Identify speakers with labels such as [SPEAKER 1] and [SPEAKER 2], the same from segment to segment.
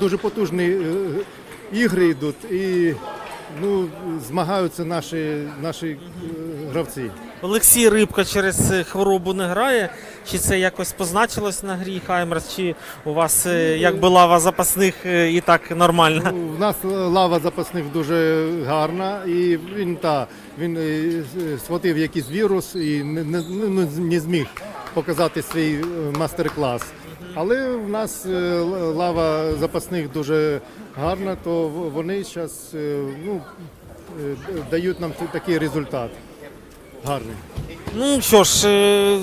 [SPEAKER 1] Дуже потужні е, ігри йдуть і ну, змагаються наші, наші е, гравці.
[SPEAKER 2] Олексій Рибка через хворобу не грає. Чи це якось позначилось на грі Хаймерс? Чи у вас е, якби лава запасних і так нормальна?
[SPEAKER 1] Ну, У нас лава запасних дуже гарна, і він та він схватив якийсь вірус і не, не, не, зміг показати свій мастер-клас. Але в нас е, лава запасних дуже гарна, то вони зараз ну, е, дають нам такий результат. Гарний.
[SPEAKER 2] Ну що ж, е,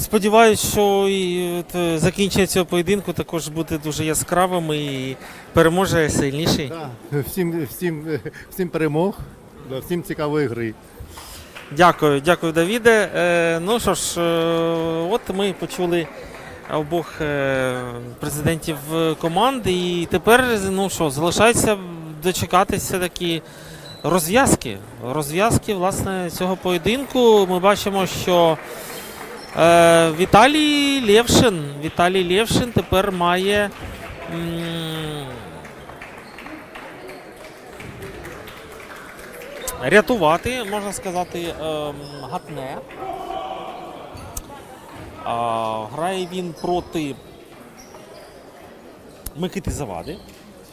[SPEAKER 2] сподіваюсь, що і от, е, закінчення цього поєдинку також буде дуже яскравим і переможе сильніший.
[SPEAKER 1] Да. Всім, всім, е, всім перемог, всім цікавої гри.
[SPEAKER 2] Дякую, дякую, Давіде. Е, ну що ж, е, от ми почули обох е, президентів команди, і тепер ну що, залишається дочекатися такі розв'язки. Розв'язки власне цього поєдинку. Ми бачимо, що е, Віталій Лєвшин, Віталій Лєвшин тепер має. рятувати, можна сказати, ем, гатне. А, грає він проти Микити Завади.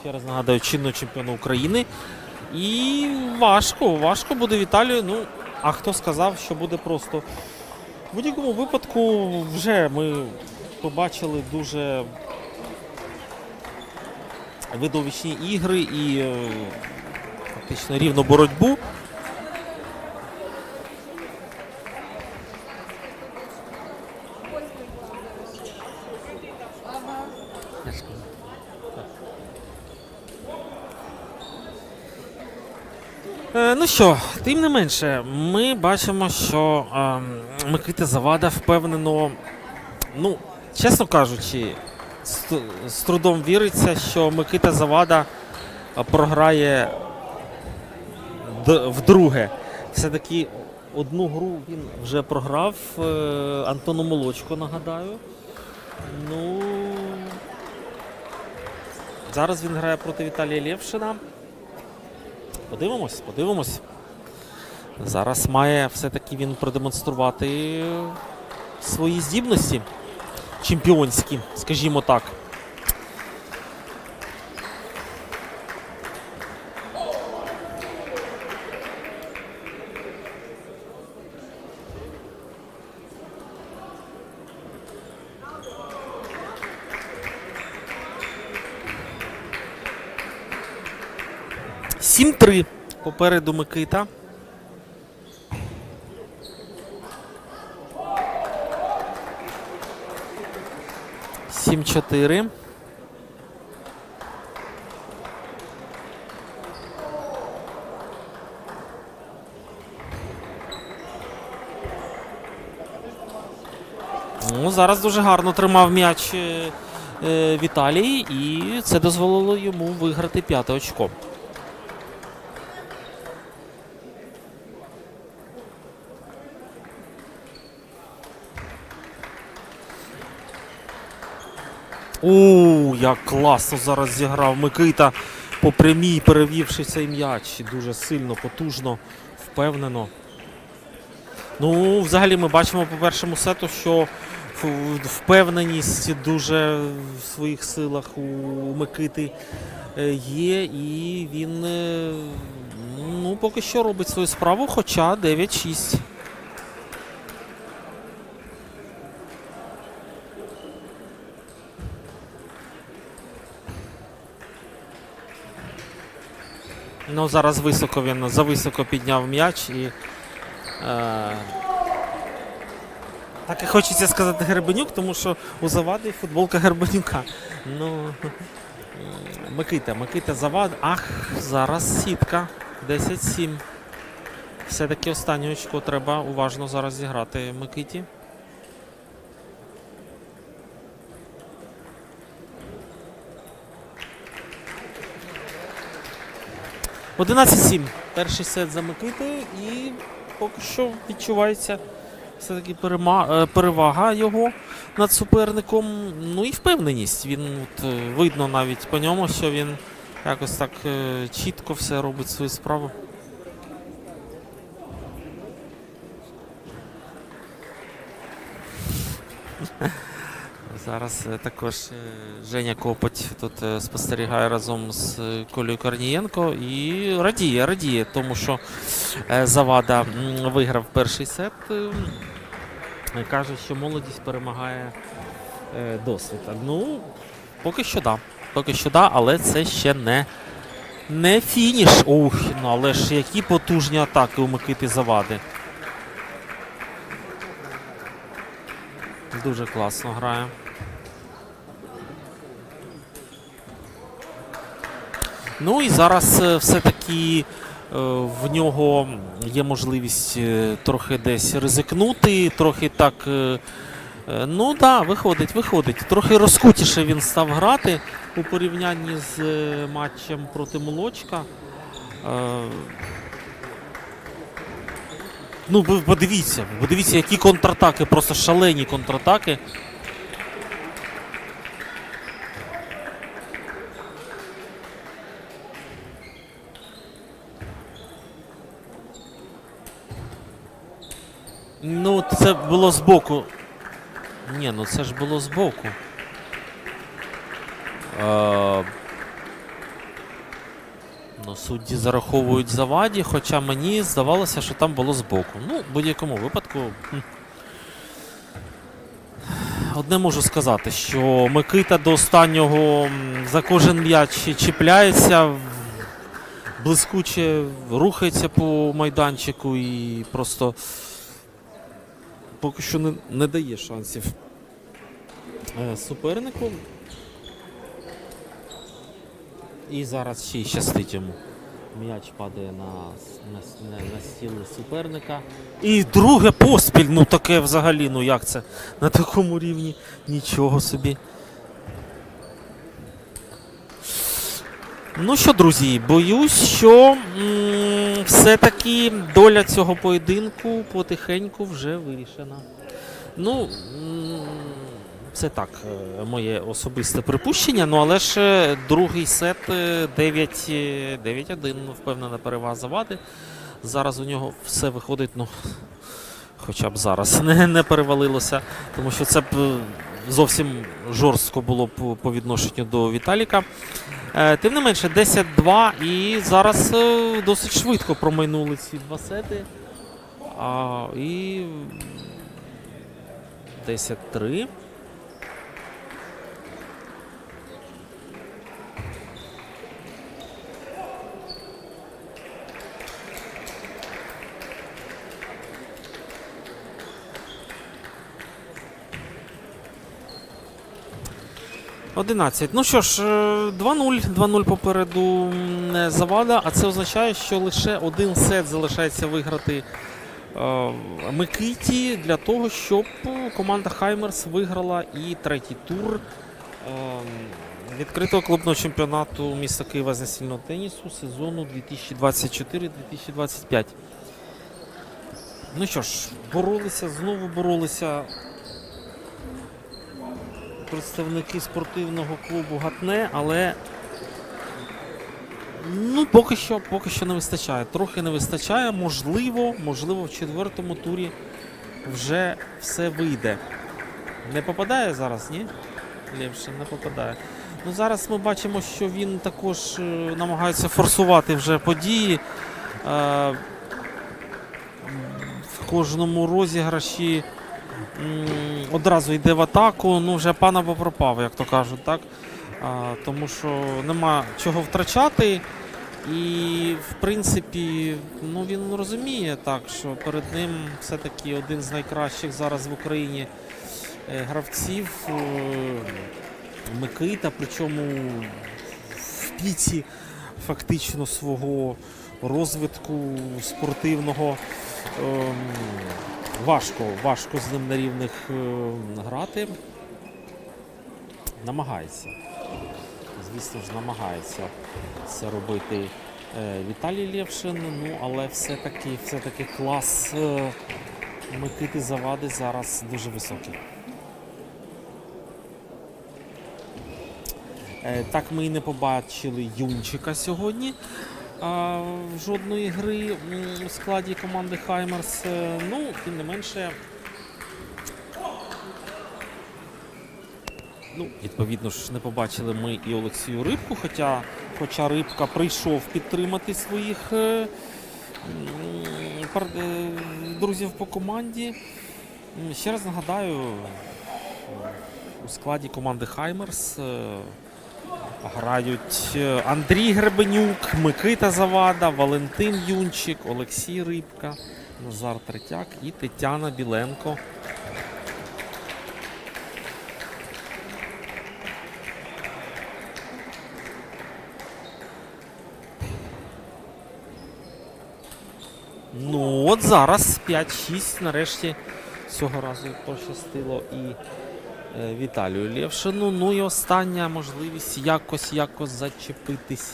[SPEAKER 2] Ще раз нагадаю, чинного чемпіона України. І важко, важко буде Віталію. Ну, а хто сказав, що буде просто. В будь-якому випадку вже ми побачили дуже видовищні ігри і е, фактично рівну боротьбу. Е, Ну що, тим не менше, ми бачимо, що е, Микита Завада впевнено, ну, чесно кажучи, з, з трудом віриться, що Микита Завада е, програє вдруге. Все-таки одну гру він вже програв е, Антону Молочко, нагадаю. Ну, зараз він грає проти Віталія Лєвшина. Подивимось, подивимось. Зараз має все-таки він продемонструвати свої здібності чемпіонські, скажімо так. Сім-три попереду Микита. Сім-чотири. Ну, зараз дуже гарно тримав м'яч е, е, Віталій, і це дозволило йому виграти п'яте очко. У, як класно зараз зіграв Микита по прямій, перевівши цей м'яч. Дуже сильно, потужно, впевнено. Ну, взагалі, ми бачимо по першому сету, що впевненість дуже в своїх силах у Микити е, є, і він е, ну, поки що робить свою справу, хоча 9-6. Ну, зараз високо він зависоко підняв м'яч і. Е, так і хочеться сказати Гербенюк, тому що у Завади футболка Гербенюка. Ну, Микита, Микита Завад. Ах, зараз сітка. 10-7. Все-таки останнє очко треба уважно зараз зіграти Микиті. Одинадцять 7 Перший сет за Микитою і поки що відчувається все-таки е, перевага його над суперником. Ну і впевненість. Він от, е, видно навіть по ньому, що він якось так е, чітко все робить свою справу. Зараз е, також е, Женя Копоть тут е, спостерігає разом з Колею Корнієнко і радіє, радіє, тому що Завада виграв перший сет. Каже, що молодість перемагає досвід. Ну, поки що да. Поки що да, але це ще не, не фініш. Ух, ну але ж які потужні атаки у Микити Завади. Дуже класно грає. Ну і зараз е, все-таки е, в нього є можливість е, трохи десь ризикнути, трохи так. Ну да, виходить, виходить. Трохи розкутіше він став грати у порівнянні з матчем проти Молочка. Ну, подивіться, подивіться, які контратаки, просто шалені контратаки. Ну, це було збоку. Ні, ну це ж було збоку. Е, Ну, судді зараховують заваді, хоча мені здавалося, що там було збоку. Ну, в будь-якому випадку. Одне можу сказати, що Микита до останнього за кожен м'яч чіпляється, блискуче рухається по майданчику і просто поки що не, не дає шансів е, супернику. І зараз ще й щастить йому. М'яч падає на, на, на, на стіл суперника. І друге поспіль. Ну таке взагалі, ну як це? На такому рівні нічого собі. Ну що, друзі, боюсь, що все-таки доля цього поєдинку потихеньку вже вирішена. Ну, це так, е, моє особисте припущення. Ну, але ж е, другий сет е, 9 е, 9-1, ну, впевнена перевага завади. Зараз у нього все виходить, ну, хоча б зараз не, не перевалилося, тому що це б зовсім жорстко було по відношенню до Віталіка. Е, Тим не менше, 10-2 і зараз е, досить швидко промайнули ці два сети. А, і 10-3. Одинадцять. Ну що ж, е, 2-0. 2-0 попереду завада, а це означає, що лише один сет залишається виграти е, Микиті для того, щоб команда Хаймерс виграла і третій тур е, відкритого клубного чемпіонату міста Києва з настільного тенісу сезону 2024-2025. Ну що ж, боролися, знову боролися представники спортивного клубу Гатне, але ну, поки що, поки що не вистачає. Трохи не вистачає. Можливо, можливо, в четвертому турі вже все вийде. Не попадає зараз, ні? Лєвшин не попадає. Ну, зараз ми бачимо, що він також е, намагається форсувати вже події. Е, в кожному розіграші одразу йде в атаку. Ну, вже пана пропав, як то кажуть, так? А, тому що нема чого втрачати. І, в принципі, ну, він розуміє так, що перед ним все-таки один з найкращих зараз в Україні е, гравців е, Микита, причому в піці фактично свого розвитку спортивного. Важко, важко з ним на рівних ем, грати. Намагається. Звісно ж, намагається це робити е, Віталій Лєвшин, ну але все-таки все-таки клас, е, Микити Завади зараз дуже високий. Е, Так ми і не побачили Юнчика сьогодні. Жодної гри у складі команди Хаймерс. Е, Ну, тим не менше. Ну, відповідно ж, не побачили ми і Олексію Рибку, хоча, хоча Рибка прийшов підтримати своїх е, е, друзів по команді. Ще раз нагадаю, у складі команди Хаймерс грають е, Андрій Гребенюк, Микита Завада, Валентин Юнчик, Олексій Рибка, Назар Третяк і Тетяна Біленко. Ну, от зараз 5-6 нарешті цього разу пощастило і Віталію Лєвшину. Ну і остання можливість якось якось зачепитись.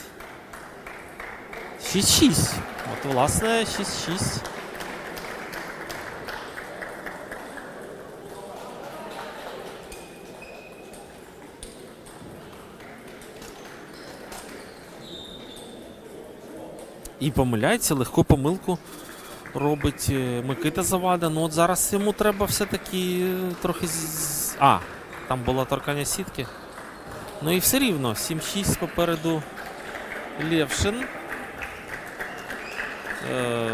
[SPEAKER 2] 6-6. От, власне, 6-6. І помиляється, легку помилку робить е, Микита Завада. Ну от зараз йому треба все-таки е, трохи. А, там була торкання сітки. Ну і все рівно. 7-6 попереду Лєвшин. Е,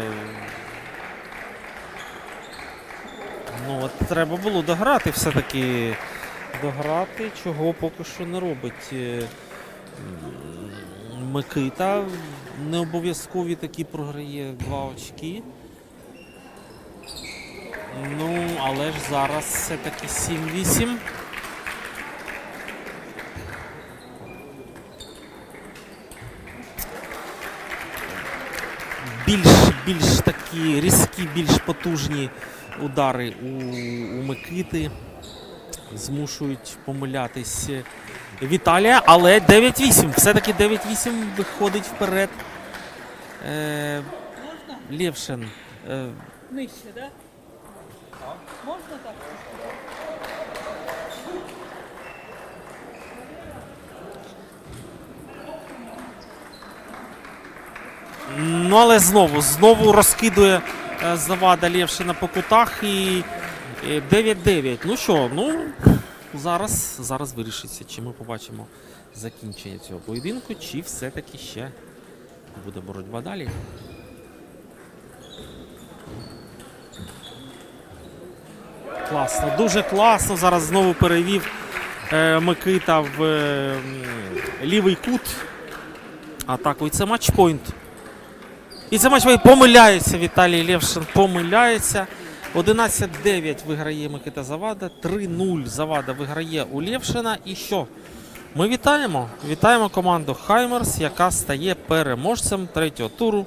[SPEAKER 2] Ну, от треба було дограти все-таки. Дограти, чого поки що не робить. е, Микита не обов'язкові такі програє два очки. Ну, але ж зараз все-таки 7-8. Більш, більш такі різкі, більш потужні удари у, у Микити змушують помилятись Віталія, але 9-8. Все-таки 9-8 виходить вперед. Е? Лєвшин. Е,
[SPEAKER 3] Нижче, так? Можна так?
[SPEAKER 2] ну, але знову, знову розкидує е, завада Лєвшина по кутах і е, 9-9. Ну що, ну зараз, зараз вирішиться, чи ми побачимо закінчення цього поєдинку, чи все-таки ще буде боротьба далі. Класно, дуже класно. Зараз знову перевів е, Микита в е, лівий кут. Атаку. Це матчпойнт. І це матчпойнт. Помиляється Віталій Левшин. Помиляється. 11-9 виграє Микита Завада. 3-0 Завада виграє у Левшина. І що? Ми вітаємо. Вітаємо команду Хаймерс, яка стає переможцем третього туру.